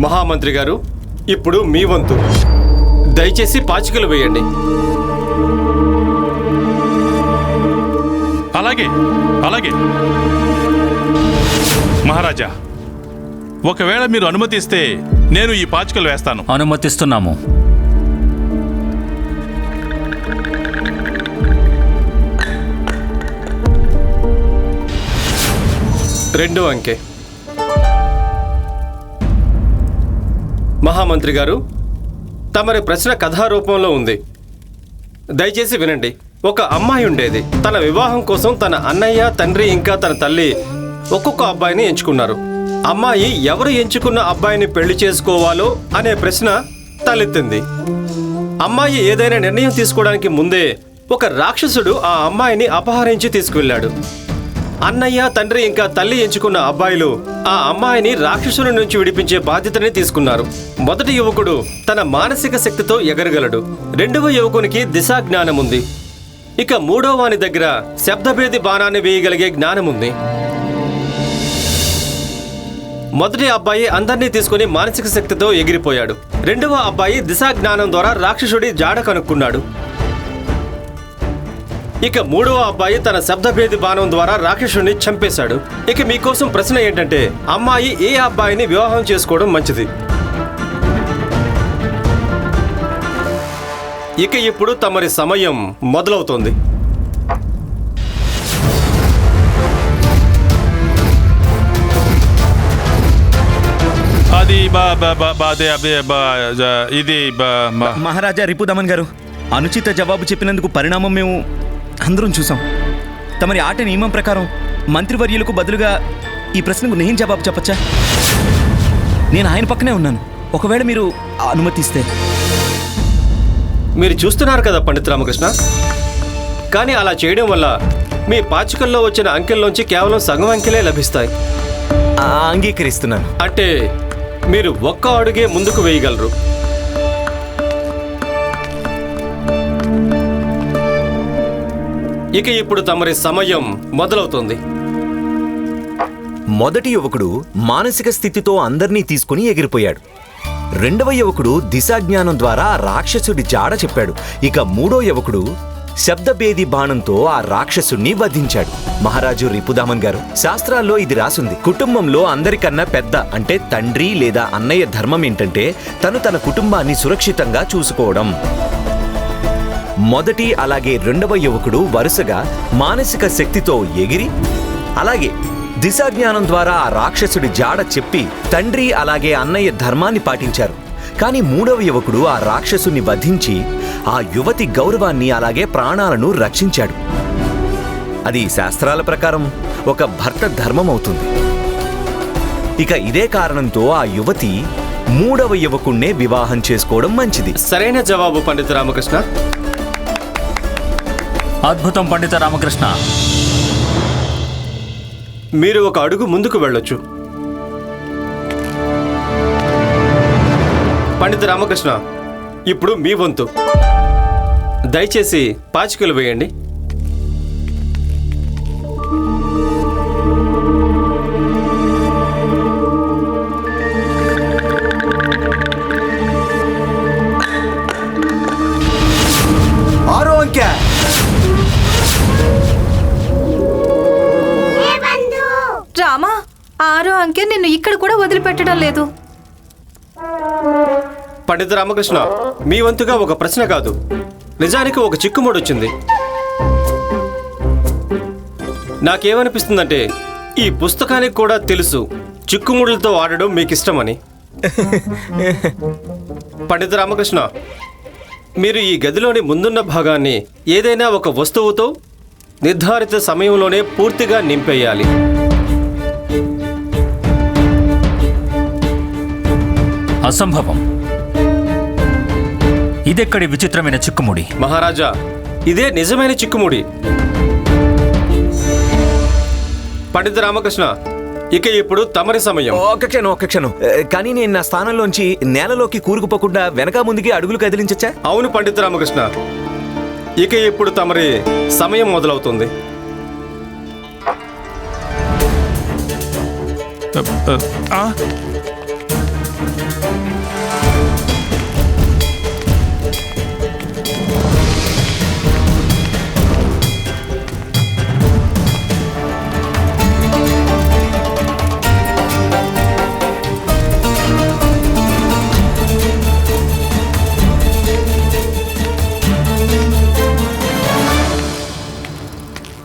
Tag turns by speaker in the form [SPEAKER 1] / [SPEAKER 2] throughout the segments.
[SPEAKER 1] మహామంత్రి గారు ఇప్పుడు మీ వంతు. దయచేసి పాచికలు వేయండి.
[SPEAKER 2] అలాగే అలాగే. మహారాజా ఒకవేళ మీరు అనుమతిస్తే నేను ఈ పాచికలు వేస్తాను.
[SPEAKER 3] అనుమతిస్తున్నాము.
[SPEAKER 1] రెండో అంకె. మహామంత్రి గారు తమరి ప్రశ్న కథారూపంలో ఉంది. దయచేసి వినండి. ఒక అమ్మాయి ఉండేది. తన వివాహం కోసం తన అన్నయ్య తండ్రి ఇంకా తన తల్లి ఒక్కొక్క అబ్బాయిని ఎంచుకున్నారు. అమ్మాయి ఎవరు ఎంచుకున్న అబ్బాయిని పెళ్ళి చేసుకోవాలో అనే ప్రశ్న తలెత్తింది. అమ్మాయి ఏదైనా నిర్ణయం తీసుకోవడానికి ముందే ఒక రాక్షసుడు ఆ అమ్మాయిని అపహరించి తీసుకువెళ్ళాడు. అన్నయ్య తండ్రి ఇంకా తల్లి ఎంచుకున్న అబ్బాయిలు ఆ అమ్మాయిని రాక్షసుల నుంచి విడిపించే బాధ్యతని తీసుకున్నారు. మొదటి యువకుడు తన మానసిక శక్తితో ఎగరగలడు. రెండవ యువకునికి దిశా జ్ఞానం ఉంది ఇక మూడో వాని దగ్గర శబ్దభేది బాణాన్ని వేయగలిగే జ్ఞానం ఉంది మొదటి అబ్బాయి అందరినీ తీసుకుని మానసిక శక్తితో ఎగిరిపోయాడు. రెండవ అబ్బాయి దిశా జ్ఞానం ద్వారా రాక్షసుడి జాడ కనుక్కున్నాడు. ఇక మూడవ అబ్బాయి తన శబ్దభేది బాణం ద్వారా రాక్షసుడిని చంపేశాడు. ఇక మీకోసం ప్రశ్న ఏంటంటే అమ్మాయి ఏ అబ్బాయిని వివాహం చేసుకోవడం మంచిది? ఇక ఇప్పుడు తమరి సమయం మొదలవుతోంది.
[SPEAKER 2] అది బా బా బా బా అదే అదే బా జ- ఇది
[SPEAKER 4] మహారాజా రిపుదమన్ గారు అనుచిత జవాబు చెప్పినందుకు పరిణామం మేము అందరం చూసాం. తమరి ఆట నియమం ప్రకారం మంత్రివర్యులకు బదులుగా ఈ ప్రశ్నకు నేను జవాబు చెప్పచ్చా? నేను ఆయన పక్కనే ఉన్నాను. ఒకవేళ మీరు అనుమతిస్తే.
[SPEAKER 1] మీరు చూస్తున్నారు కదా పండిత్ రామకృష్ణ? కానీ అలా చేయడం వల్ల మీ పాచికల్లో వచ్చిన అంకెల్లోంచి కేవలం సగం అంకెలే లభిస్తాయి.
[SPEAKER 5] అంగీకరిస్తున్నాను.
[SPEAKER 1] అంటే మీరు ఒక్క అడుగే ముందుకు వేయగలరు. ఇక ఇప్పుడు తమరి సమయం మొదలవుతుంది.
[SPEAKER 5] మొదటి యువకుడు మానసిక స్థితితో అందర్నీ తీసుకుని ఎగిరిపోయాడు. రెండవ యువకుడు దిశాజ్ఞానం ద్వారా రాక్షసుడి జాడ చెప్పాడు. ఇక మూడో యువకుడు శబ్దభేది బాణంతో ఆ రాక్షసుణ్ణి వధించాడు. మహారాజు రిపుదామన్ గారు శాస్త్రాల్లో ఇది రాసుంది. కుటుంబంలో అందరికన్నా పెద్ద అంటే తండ్రి లేదా అన్నయ్య ధర్మం ఏంటంటే తను తన కుటుంబాన్ని సురక్షితంగా చూసుకోవడం. మొదటి అలాగే రెండవ యువకుడు వరుసగా మానసిక శక్తితో ఎగిరి అలాగే దిశాజ్ఞానం ద్వారా ఆ రాక్షసుడి జాడ చెప్పి తండ్రి అలాగే అన్నయ్య ధర్మాన్ని పాటించారు. కానీ మూడవ యువకుడు ఆ రాక్షసుని వధించి ఆ యువతి గౌరవాన్ని అలాగే ప్రాణాలను రక్షించాడు. అది శాస్త్రాల ప్రకారం ఒక భర్త ధర్మం అవుతుంది ఇక ఇదే కారణంతో ఆ యువతి మూడవ యువకుణ్ణే వివాహం చేసుకోవడం మంచిది.
[SPEAKER 1] సరైన జవాబు పండిత రామకృష్ణ
[SPEAKER 3] అద్భుతం పండిత రామకృష్ణ.
[SPEAKER 1] మీరు ఒక అడుగు ముందుకు వెళ్ళొచ్చు. పండిత రామకృష్ణ ఇప్పుడు మీ వంతు. దయచేసి పాచికలు వేయండి.
[SPEAKER 6] ఇక్కడ కూడా వదిలిపెట్టడం లేదు.
[SPEAKER 1] పండిత రామకృష్ణ మీ వంతుగా ఒక ప్రశ్న కాదు. నిజానికి ఒక చిక్కుముడు వచ్చింది. నాకేమనిపిస్తుందంటే ఈ పుస్తకానికి కూడా తెలుసు చిక్కుముడులతో ఆడడం మీకు ఇష్టమని పండిత రామకృష్ణ మీరు ఈ గదిలోని ముందున్న భాగాన్ని ఏదైనా ఒక వస్తువుతో నిర్ధారిత సమయంలోనే పూర్తిగా నింపేయాలి.
[SPEAKER 3] అసంభవం. ఇదెక్కడి విచిత్రమైన చిక్కుముడి?
[SPEAKER 1] మహారాజా ఇదే నిజమైన చిక్కుముడి. పండిత రామకృష్ణ ఇక ఇప్పుడు తమరి సమయం.
[SPEAKER 5] ఒక్క క్షణం ఒక్క క్షణం. కానీ నేను నా స్థానంలోంచి నేలలోకి కూరుకుపోకుండా వెనక ముందుకి అడుగులు కదిలించచ్చా?
[SPEAKER 1] అవును పండిత రామకృష్ణ. ఇక ఇప్పుడు తమరి సమయం మొదలవుతుంది.
[SPEAKER 2] ఆ?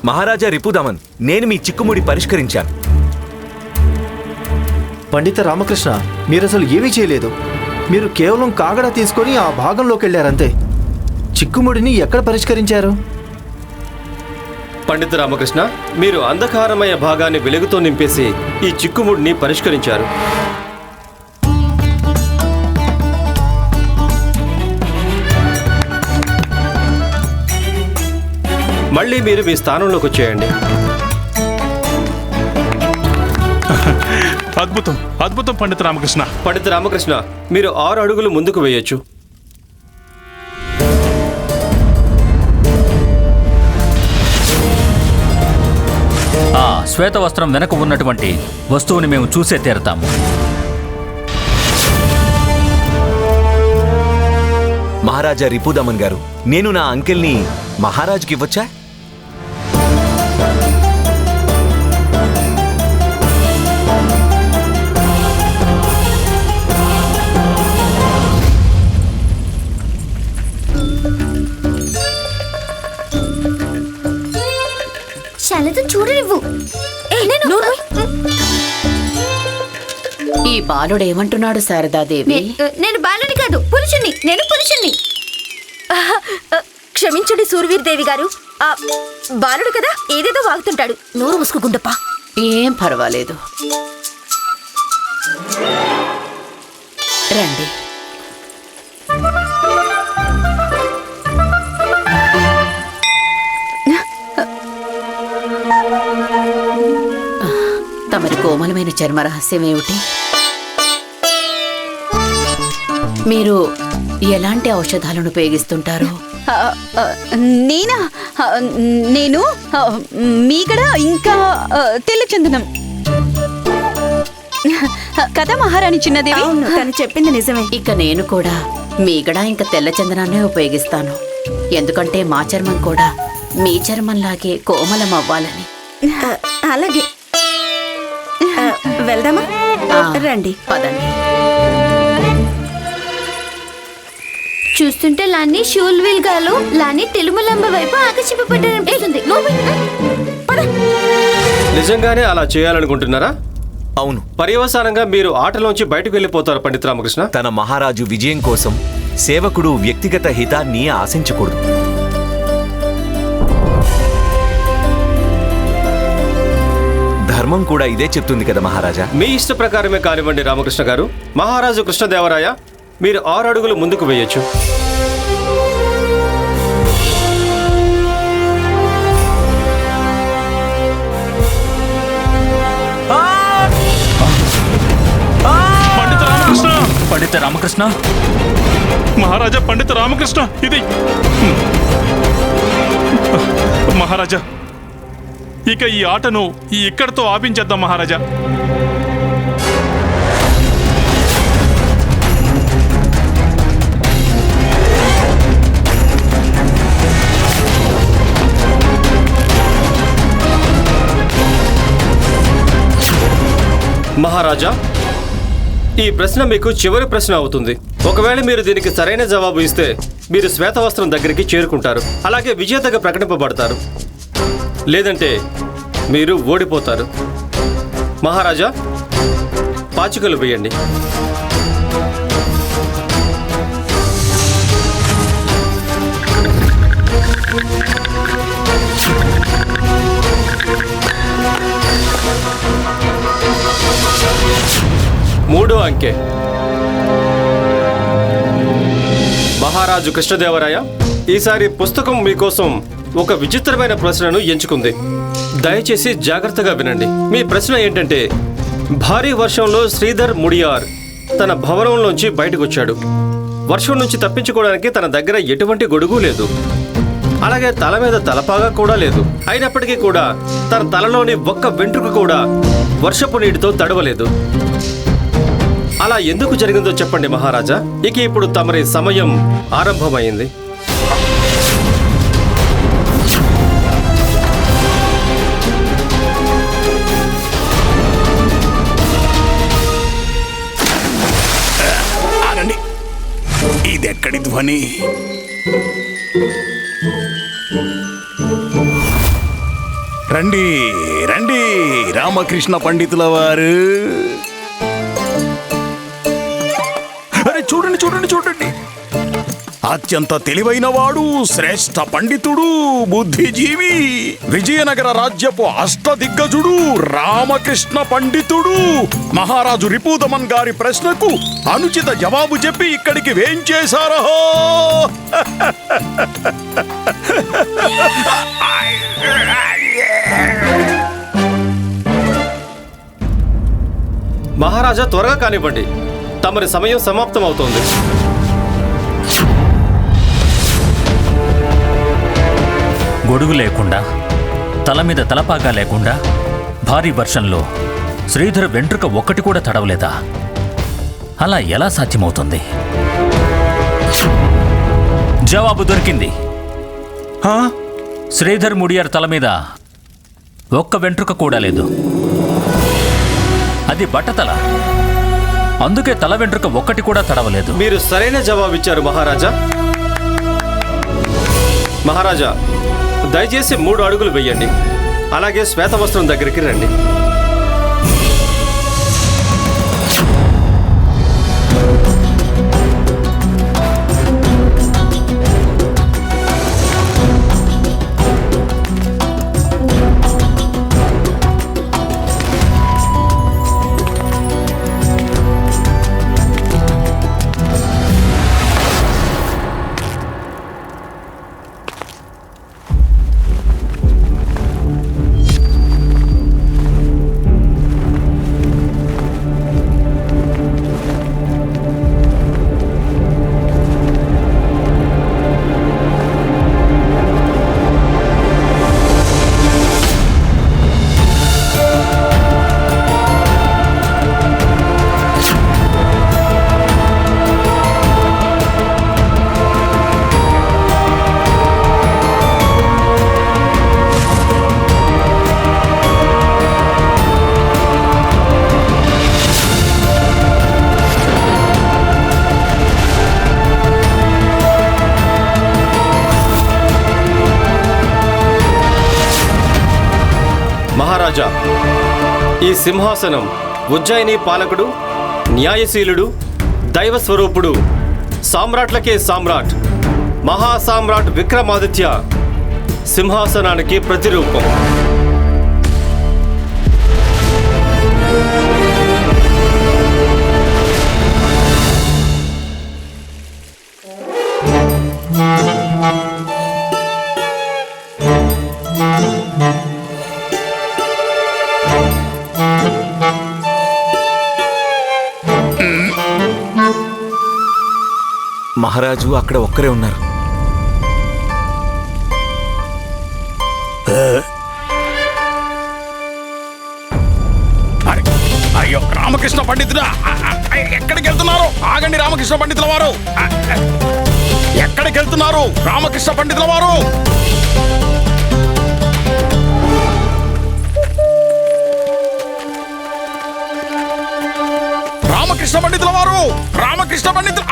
[SPEAKER 5] మహారాజా రిపుదామన్ నేను మీ చిక్కుముడి పరిష్కరించాను.
[SPEAKER 7] పండిత రామకృష్ణ మీరు అసలు ఏమీ చేయలేదు. మీరు కేవలం కాగడా తీసుకొని ఆ భాగంలోకి వెళ్ళారంతే. చిక్కుముడిని ఎక్కడ పరిష్కరించారు?
[SPEAKER 1] పండిత రామకృష్ణ మీరు అంధకారమయ భాగాన్ని వెలుగుతో నింపేసి ఈ చిక్కుముడిని పరిష్కరించారు. మళ్ళీ మీరు మీ స్థానంలోకి వచ్చేయండి.
[SPEAKER 2] అద్భుతం అద్భుతం పండిత రామకృష్ణ.
[SPEAKER 1] పండిత రామకృష్ణ మీరు ఆరు అడుగులు ముందుకు వేయొచ్చు.
[SPEAKER 3] ఆ శ్వేత వస్త్రం వెనక ఉన్నటువంటి వస్తువుని మేము చూసే తీరతాము.
[SPEAKER 5] మహారాజా రిపుదమన్ గారు నేను నా అంకెల్ని మహారాజుకి ఇవ్వచ్చా?
[SPEAKER 8] చూడనివ్వు.
[SPEAKER 9] ఈ బాలుడు ఏమంటున్నాడు శారదాదేవి
[SPEAKER 8] నేను బాలుని కాదు పురుషుణ్ణి. నేను పురుషుణ్ణి. క్షమించండి సూర్వీర్ దేవి గారు. ఆ, బాలుడు కదా ఏదేదో వాగుతుంటాడు. నోరు ముసుకుంటప్పా
[SPEAKER 9] ఏం పర్వాలేదు. రండి. తమరి కోమలమైన చర్మ రహస్యం ఏమిటి? మీరు ఎలాంటి ఔషధాలను ఉపయోగిస్తుంటారు?
[SPEAKER 10] నేనా? నేను? ఆ, మీగడ ఇంకా ఆ, తెల్ల చందనం. కదా మహారాణి చిన్నదేవి?
[SPEAKER 6] తను చెప్పింది నిజమే.
[SPEAKER 9] ఇక నేను కూడా మీగడ ఇంకా తెల్ల చందనాన్నే ఉపయోగిస్తాను. ఎందుకంటే మా చర్మం కూడా మీ చర్మంలాగే కోమలం అవ్వాలని.
[SPEAKER 6] అలాగే. వెళ్దామా?
[SPEAKER 9] ఆ,
[SPEAKER 6] రండి.
[SPEAKER 9] పదండి.
[SPEAKER 8] చూస్తుంటే లాన్ని షూల్విల్ గాలు లాన్ని తెలుములంబ వైపు ఆకర్షింపబడ్డారనిపిస్తుంది
[SPEAKER 1] నిజంగానే అలా చేయాలనుకుంటున్నారా?
[SPEAKER 5] అవును.
[SPEAKER 1] పర్యవసానంగా మీరు ఆటలోంచి బయటకు వెళ్ళిపోతారు పండిత రామకృష్ణ
[SPEAKER 5] తన మహారాజు విజయం కోసం సేవకుడు వ్యక్తిగత హితాన్ని ఆశించకూడదు. ధర్మం కూడా ఇదే చెప్తుంది కదా మహారాజా.
[SPEAKER 1] మీ ఇష్ట ప్రకారమే కానివ్వండి రామకృష్ణ గారు. మహారాజు కృష్ణదేవరాయ మీరు ఆరు అడుగులు ముందుకు వేయొచ్చు.
[SPEAKER 2] పండిత రామకృష్ణ!
[SPEAKER 3] పండిత రామకృష్ణ!
[SPEAKER 2] మహారాజా పండిత రామకృష్ణ ఇది! మహారాజా ఇక ఈ ఆటను ఈ ఇక్కడితో ఆపించేద్దాం మహారాజా.
[SPEAKER 1] మహారాజా ఈ ప్రశ్న మీకు చివరి ప్రశ్న అవుతుంది. ఒకవేళ మీరు దీనికి సరైన జవాబు ఇస్తే మీరు శ్వేతవస్త్రం దగ్గరికి చేరుకుంటారు. అలాగే విజేతగా ప్రకటింపబడతారు. లేదంటే మీరు ఓడిపోతారు. మహారాజా పాచికలు వేయండి. మూడో అంకె. మహారాజు కృష్ణదేవరాయ ఈసారి పుస్తకం మీకోసం ఒక విచిత్రమైన ప్రశ్నను ఎంచుకుంది. దయచేసి జాగ్రత్తగా వినండి. మీ ప్రశ్న ఏంటంటే భారీ వర్షంలో శ్రీధర్ ముడియార్ తన భవనంలోంచి బయటకొచ్చాడు. వర్షం నుంచి తప్పించుకోవడానికి తన దగ్గర ఎటువంటి గొడుగు లేదు. అలాగే తల మీద తలపాగా కూడా లేదు. అయినప్పటికీ కూడా తన తలలోని ఒక్క వెంట్రుక కూడా వర్షపు నీటితో తడవలేదు. అలా ఎందుకు జరిగిందో చెప్పండి మహారాజా. ఇక ఇప్పుడు తమరి సమయం ఆరంభమైంది.
[SPEAKER 11] ధ్వని. రండి రండి రామకృష్ణ పండితుల వారు. అరే చూడండి చూడండి చూడండి. అత్యంత తెలివైన వాడు శ్రేష్ఠ పండితుడు బుద్ధిజీవి విజయనగర రాజ్యపు అష్టదిగ్గజుడు రామకృష్ణ పండితుడు. మహారాజు రిపూదమన్ గారి ప్రశ్నకు అనుచిత జవాబు చెప్పి ఇక్కడికి వేంచేశారో
[SPEAKER 1] మహారాజా త్వరగా కానివ్వండి. తమరి సమయం సమాప్తం అవుతోంది
[SPEAKER 3] గొడుగు లేకుండా తల మీద తలపాగా లేకుండా భారీ వర్షంలో శ్రీధర్ వెంట్రుక ఒక్కటి కూడా తడవలేదా? అలా ఎలా సాధ్యమవుతుంది? జవాబు దొరికింది. శ్రీధర్ ముడియార్ తల మీద ఒక్క వెంట్రుక కూడా లేదు. అది బట్టతల. అందుకే తల వెంట్రుక ఒక్కటి కూడా తడవలేదు.
[SPEAKER 1] మీరు సరైన జవాబిచ్చారు మహారాజా. మహారాజా దయచేసి మూడు అడుగులు వెయ్యండి అలాగే శ్వేతవస్త్రం దగ్గరికి రండి. సింహాసనం ఉజ్జయిని పాలకుడు న్యాయశీలుడు దైవ స్వరూపుడు సామ్రాట్లకే సామ్రాట్ మహాసామ్రాట్ విక్రమాదిత్య సింహాసనానికి ప్రతిరూపం.
[SPEAKER 5] రాజు అక్కడ ఒక్కరే ఉన్నారు.
[SPEAKER 11] అయ్యో రామకృష్ణ పండితుడా? ఎక్కడికి వెళ్తున్నారు? ఆగండి రామకృష్ణ పండితుల వారు. ఎక్కడికి వెళ్తున్నారు? రామకృష్ణ పండితుల వారు? రామకృష్ణ పండితుల వారు? రామకృష్ణ పండితులు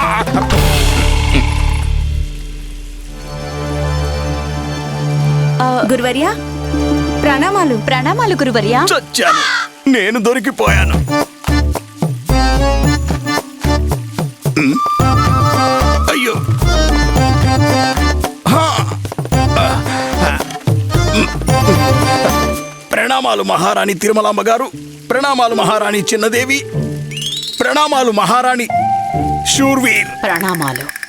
[SPEAKER 6] గురువర్య? ప్రణామాలు
[SPEAKER 10] ప్రణామాలు గురువర్యా.
[SPEAKER 11] చచ్చాను. నేను దొరికిపోయాను. అయ్యో. ప్రణామాలు మహారాణి తిరుమలాంబ గారు ప్రణామాలు మహారాణి చిన్నదేవి ప్రణామాలు మహారాణి శూర్వీర్.
[SPEAKER 9] ప్రణామాలు.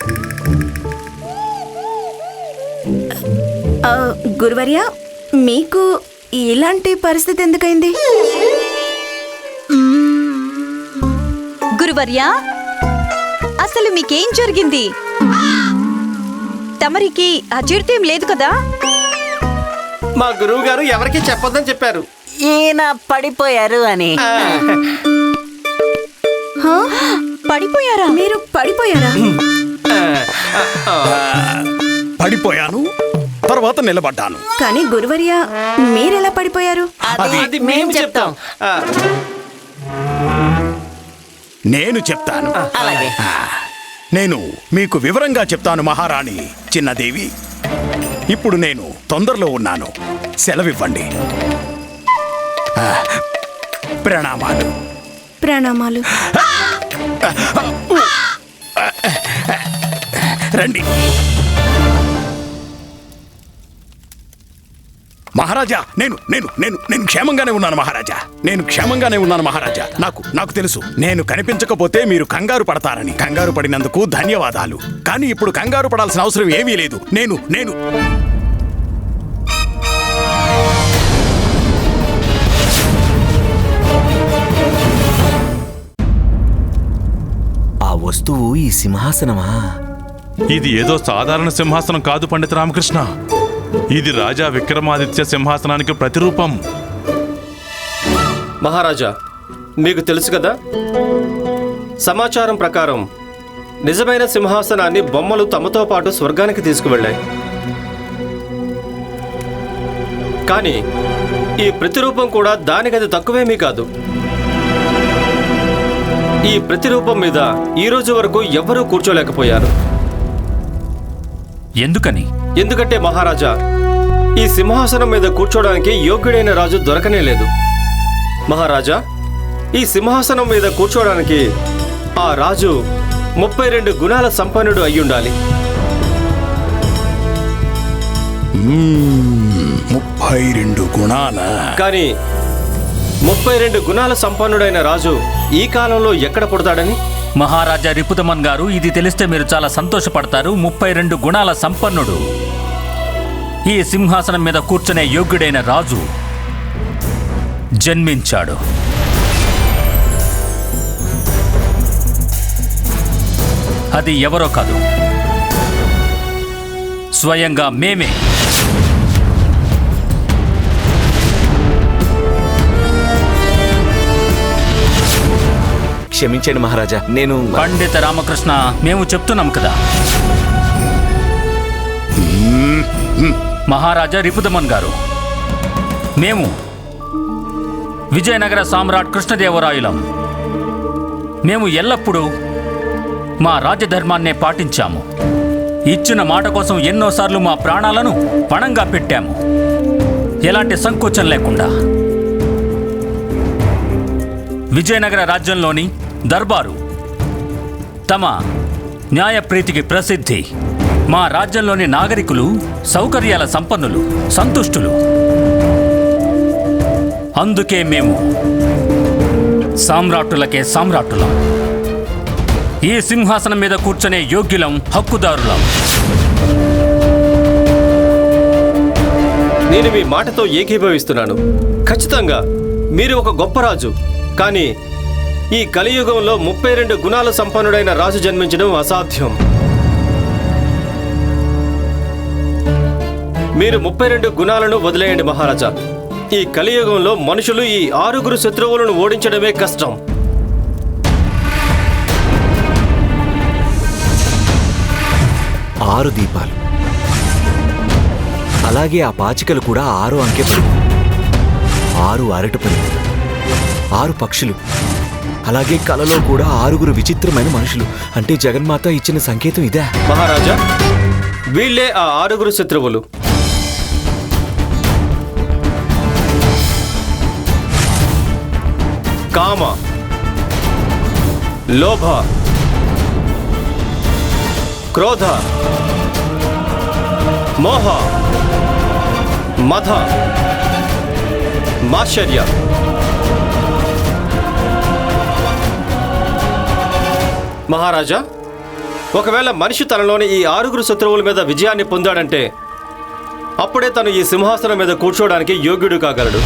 [SPEAKER 6] గురువర్య మీకు ఇలాంటి పరిస్థితి ఎందుకైంది?
[SPEAKER 10] గురువర్యా అసలు మీకేం జరిగింది? తమరికి అజీర్తి ఏం లేదు కదా?
[SPEAKER 1] మా గురువు గారు ఎవరికి చెప్పొద్దని చెప్పారు.
[SPEAKER 12] ఈయన పడిపోయారు అని.
[SPEAKER 10] హా? పడిపోయారా?
[SPEAKER 8] మీరు పడిపోయారా?
[SPEAKER 11] పడిపోయాను. తర్వాత నిలబడ్డాను.
[SPEAKER 8] కానీ గురువర్య మీరెలా పడిపోయారు?
[SPEAKER 1] అది మేము చెప్తాం.
[SPEAKER 11] నేను చెప్తాను. నేను మీకు వివరంగా చెప్తాను మహారాణి చిన్నదేవి. ఇప్పుడు నేను తొందరలో ఉన్నాను. సెలవివ్వండి. ప్రణామాలు.
[SPEAKER 8] ప్రణామాలు.
[SPEAKER 11] రండి. మహారాజా నేను నేను నేను నేను క్షేమంగానే ఉన్నాను మహారాజా. నేను క్షేమంగానే ఉన్నాను మహారాజా. నాకు నాకు తెలుసు. నేను కనిపించకపోతే మీరు కంగారు పడతారని. కంగారు పడినందుకు ధన్యవాదాలు. కానీ ఇప్పుడు కంగారు పడాల్సిన అవసరం ఏమీ లేదు. నేను నేను.
[SPEAKER 5] ఆ వస్తువు ఈ సింహాసనమా?
[SPEAKER 2] ఇది ఏదో సాధారణ సింహాసనం కాదు పండిత రామకృష్ణ. ఇది రాజా విక్రమాదిత్య సింహాసనానికి ప్రతిరూపం.
[SPEAKER 1] మహారాజా మీకు తెలుసు కదా? సమాచారం ప్రకారం నిజమైన సింహాసనాన్ని బొమ్మలు తమతో పాటు స్వర్గానికి తీసుకువెళ్ళాయి. కానీ ఈ ప్రతిరూపం కూడా దానికది తక్కువేమీ కాదు. ఈ ప్రతిరూపం మీద ఈ రోజు వరకు ఎవ్వరూ కూర్చోలేకపోయారు.
[SPEAKER 3] ఎందుకని?
[SPEAKER 1] ఎందుకంటే మహారాజా ఈ సింహాసనం మీద కూర్చోడానికి యోగ్యుడైన రాజు దొరకనే లేదు. మహారాజా ఈ సింహాసనం మీద కూర్చోడానికి ఆ రాజు ముప్పై రెండు గుణాల సంపన్నుడు అయ్యుండాలి.
[SPEAKER 11] ముప్పై రెండు గుణాల.
[SPEAKER 1] కానీ ముప్పై రెండు గుణాల సంపన్నుడైన రాజు ఈ కాలంలో ఎక్కడ పుడతాడని?
[SPEAKER 3] మహారాజా రిపుతమన్ గారు ఇది తెలిస్తే మీరు చాలా సంతోషపడతారు. ముప్పై రెండు గుణాల సంపన్నుడు. ఈ సింహాసనం మీద కూర్చునే యోగ్యుడైన రాజు జన్మించాడు. అది ఎవరో కాదు. స్వయంగా మేమే.
[SPEAKER 5] క్షమించండి మహారాజా నేను
[SPEAKER 3] పండిత రామకృష్ణ మేము చెప్తున్నాం కదా. మహారాజా రిపుదమన్ గారు మేము విజయనగర సామ్రాట్ కృష్ణదేవరాయలం. మేము ఎల్లప్పుడూ మా రాజధర్మాన్నే పాటించాము. ఇచ్చిన మాట కోసం ఎన్నోసార్లు మా ప్రాణాలను పణంగా పెట్టాము. ఎలాంటి సంకోచం లేకుండా. విజయనగర రాజ్యంలోని దర్బారు. తమ న్యాయప్రీతికి ప్రసిద్ధి. మా రాజ్యంలోని నాగరికులు సౌకర్యాల సంపన్నులు సంతుష్టులు. అందుకే మేము సామ్రాట్టులకే సామ్రాట్టులం. ఈ సింహాసనం మీద కూర్చునే యోగ్యులం హక్కుదారులం.
[SPEAKER 1] నేను మీ మాటతో ఏకీభవిస్తున్నాను. ఖచ్చితంగా మీరు ఒక గొప్ప రాజు. కానీ ఈ కలియుగంలో ముప్పై రెండు గుణాల సంపన్నుడైన రాజు జన్మించడం అసాధ్యం. మీరు ముప్పై రెండు గుణాలను వదిలేయండి మహారాజా. ఈ కలియుగంలో మనుషులు ఈ ఆరుగురు శత్రువులను ఓడించడమే కష్టం.
[SPEAKER 5] ఆరు దీపాలు. అలాగే ఆ పాచికలు కూడా ఆరు అంకె పరుగు ఆరు అరటి పరుగు ఆరు పక్షులు. అలాగే కలలో కూడా ఆరుగురు విచిత్రమైన మనుషులు. అంటే జగన్మాత ఇచ్చిన సంకేతం ఇదే.
[SPEAKER 1] మహారాజా వీళ్ళే ఆ ఆరుగురు శత్రువులు. కామ లోభ క్రోధ మోహ మధ మాశ్చర్య. మహారాజా ఒకవేళ మనిషి తనలోని ఈ ఆరుగురు శత్రువుల మీద విజయాన్ని పొందాడంటే అప్పుడే తను ఈ సింహాసనం మీద కూర్చోవడానికి యోగ్యుడు కాగలడు.